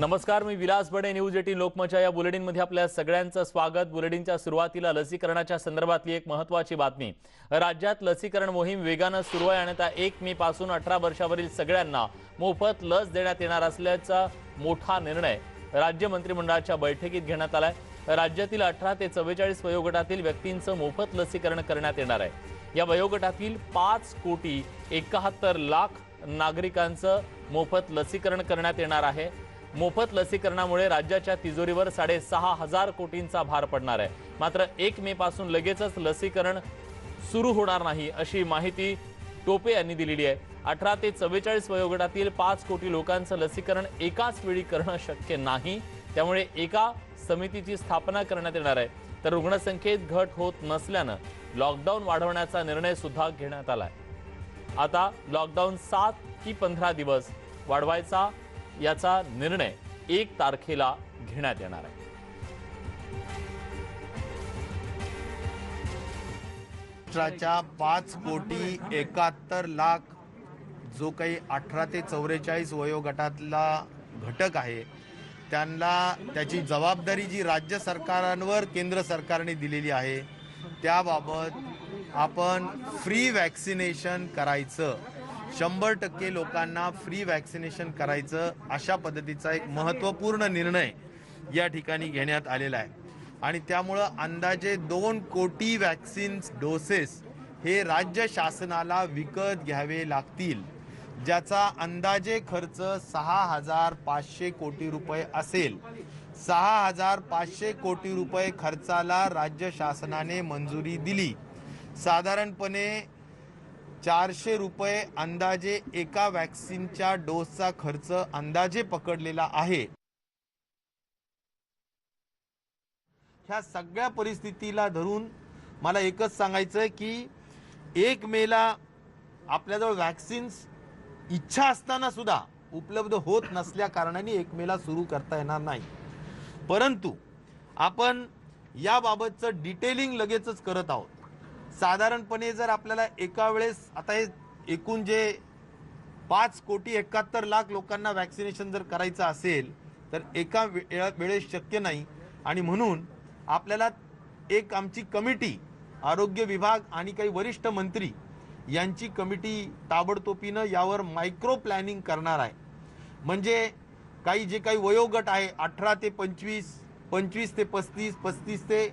नमस्कार मी Vilas Bade news eighteen लोकमतच्या या बुलेटिनमध्ये आपल्या सगळ्यांचं स्वागत. बुलेटिनच्या सुरुवातीला लसीकरणाच्या संदर्भातली एक महत्वाची बातमी. राज्यात लसीकरण मोहीम वेगानं सुरू आहे आणि आता एक मे पासून अठरा वर्षावरील सगळ्यांना मोफत लस देण्यात येणार असल्याचा मोठा निर्णय राज्य मंत्रिमंडळाच्या बैठकीत घेण्यात आलाय. राज्यातील अठरा ते चव्वेचाळीस वयोगटातील व्यक्तींचं मोफत लसीकरण करण्यात येणार आहे. या वयोगटातील पाच कोटी एकाहत्तर लाख नागरिकांचं मोफत लसीकरण करण्यात येणार आहे. मोफत लसीकरणामुळे राज्याच्या तिजोरीवर साडेसहा हजार कोटींचा भार पडणार आहे. मात्र एक मे पासून लगेचच लसीकरण सुरू होणार नाही अशी माहिती टोपे यांनी दिलेली आहे. अठरा ते चव्वेचाळीस वयोगटातील पाच कोटी लोकांचं लसीकरण एकाच वेळी करणं शक्य नाही त्यामुळे एका समितीची स्थापना करण्यात येणार आहे. तर रुग्णसंख्येत घट होत नसल्यानं लॉकडाऊन वाढवण्याचा निर्णय सुद्धा घेण्यात आलाय. आता लॉकडाऊन सात की पंधरा दिवस वाढवायचा याचा निर्णय एक तारखेला घेण्यात येणार आहे. राष्ट्राच्या पाच कोटी एकाहत्तर लाख जो काही अठरा ते चौवेचाळीस वयोगटातला घटक आहे त्यांना त्याची जबाबदारी जी राज्य सरकारांवर केंद्र सरकारने दिलेली आहे त्याबाबत आपण फ्री वॅक्सिनेशन करायचं. शंभर टक्के लोकांना फ्री वॅक्सिनेशन करायचं अशा पद्धतीचा एक महत्त्वपूर्ण निर्णय या ठिकाणी घेण्यात आलेला आहे. आणि त्यामुळं अंदाजे दोन कोटी वॅक्सिन्स डोसेस हे राज्य शासनाला विकत घ्यावे लागतील ज्याचा अंदाजे खर्च सहा हजार पाचशे कोटी रुपये असेल. सहा हजार पाचशे कोटी रुपये खर्चाला राज्य शासनाने मंजुरी दिली. साधारणपणे चारशे रुपये अंदाजे एका वॅक्सिनच्या डोसचा खर्च अंदाजे पकडलेला आहे. ह्या सगळ्या परिस्थितीला धरून मला एकच सांगायचं आहे की एक मेला आपल्याजवळ वॅक्सिन्स इच्छा असताना सुद्धा उपलब्ध होत नसल्या कारणाने एक मेला सुरू करता येणार नाही. परंतु आपण याबाबतचं डिटेलिंग लगेचच करत आहोत. साधारणपणे जर आपल्याला एका वेळेस आता हे एकूण जे पाच कोटी एकाहत्तर लाख लोकांना वॅक्सिनेशन जर करायचं असेल तर एका वेळेस शक्य नाही. आणि म्हणून आपल्याला एक आमची कमिटी आरोग्य विभाग आणि काही वरिष्ठ मंत्री यांची कमिटी ताबडतोबीनं यावर मायक्रो प्लॅनिंग करणार आहे. म्हणजे काही जे काही वयोगट आहे अठरा ते पंचवीस पंचवीस ते पस्तीस पस्तीस ते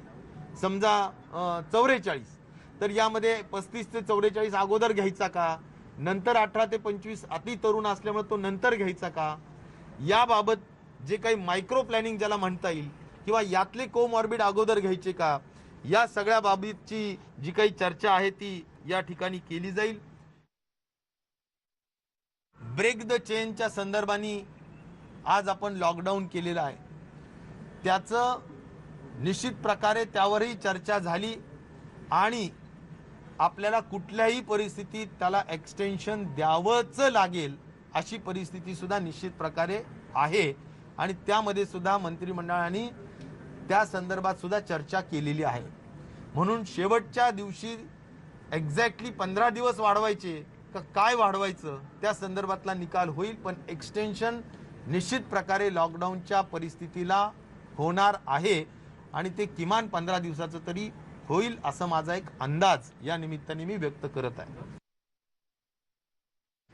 समजा चौवेचाळीस तर यामध्ये पस्तीस ते चौवेचाळीस अगोदर घ्यायचा का? नंतर अठरा ते पंचवीस अति तरुण असल्यामुळे तो नंतर घ्यायचा का? याबाबत जे काही मायक्रो प्लॅनिंग ज्याला म्हणता येईल किंवा यातले कोमॉर्बिड अगोदर घ्यायचे का? या सगळ्या बाबीची जी काही चर्चा आहे ती या ठिकाणी केली जाईल. ब्रेक द चेनच्या संदर्भाने आज आपण लॉकडाऊन केलेलं आहे. त्याचं निश्चित प्रकारे त्यावरही चर्चा झाली आणि आपल्याला कुठल्याही परिस्थितीत त्याला एक्सटेन्शन द्यावंच लागेल अशी परिस्थिती सुद्धा निश्चित प्रकारे आहे. आणि त्यामध्ये सुद्धा मंत्रिमंडळाने त्या संदर्भात सुद्धा चर्चा केलेली आहे. म्हणून शेवटच्या दिवशी एक्झॅक्टली पंधरा दिवस वाढवायचे का काय वाढवायचं त्या संदर्भातला निकाल होईल पण एक्सटेन्शन निश्चित प्रकारे लॉकडाऊनच्या परिस्थितीला होणार आहे. आणि ते किमान पंधरा दिवसाचं तरी होईल असा माझा एक अंदाज या निमित्ताने मी व्यक्त करत आहे.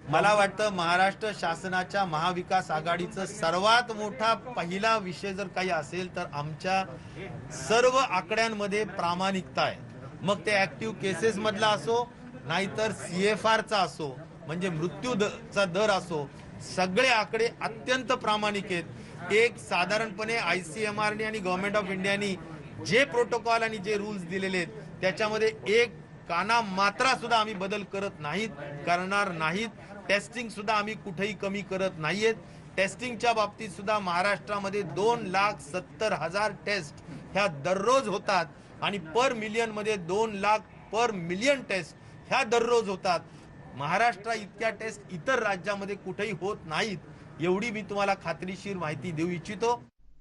मला वाटतं महाराष्ट्र शासनाच्या महाविकास आघाडीचं सर्वात मोठा पहिला विषय जर काही असेल तर आमच्या सर्व आकड्यांमध्ये प्रामाणिकता आहे. मग ते ऍक्टिव्ह केसेस मधला असो नाहीतर सी एफ आरचा असो म्हणजे मृत्यू दरचा चा दर असो सगळे आकडे अत्यंत प्रामाणिक आहेत. एक साधारणपणे आय सी एम आरने आणि गव्हर्नमेंट ऑफ इंडियानी जे प्रोटोकॉल आणि जे रूल्स दिलेले आहेत त्याच्यामध्ये एक काना मात्रा सुद्धा आम्ही बदल करत नाहीत करणार नाहीत. टेस्टिंग सुद्धा आम्ही कुठेही कमी करत नाहीयेत. टेस्टिंगच्या बाबतीत सुद्धा महाराष्ट्रामध्ये दोन लाख सत्तर हजार टेस्ट ह्या दररोज होतात आणि पर मिलियनमध्ये दोन लाख पर मिलियन टेस्ट ह्या दररोज होतात. महाराष्ट्रा इतक्या टेस्ट इतर राज्यामध्ये कुठेही होत नाहीत. एवढी मी तुम्हाला खात्रीशीर माहिती देऊ इच्छितो.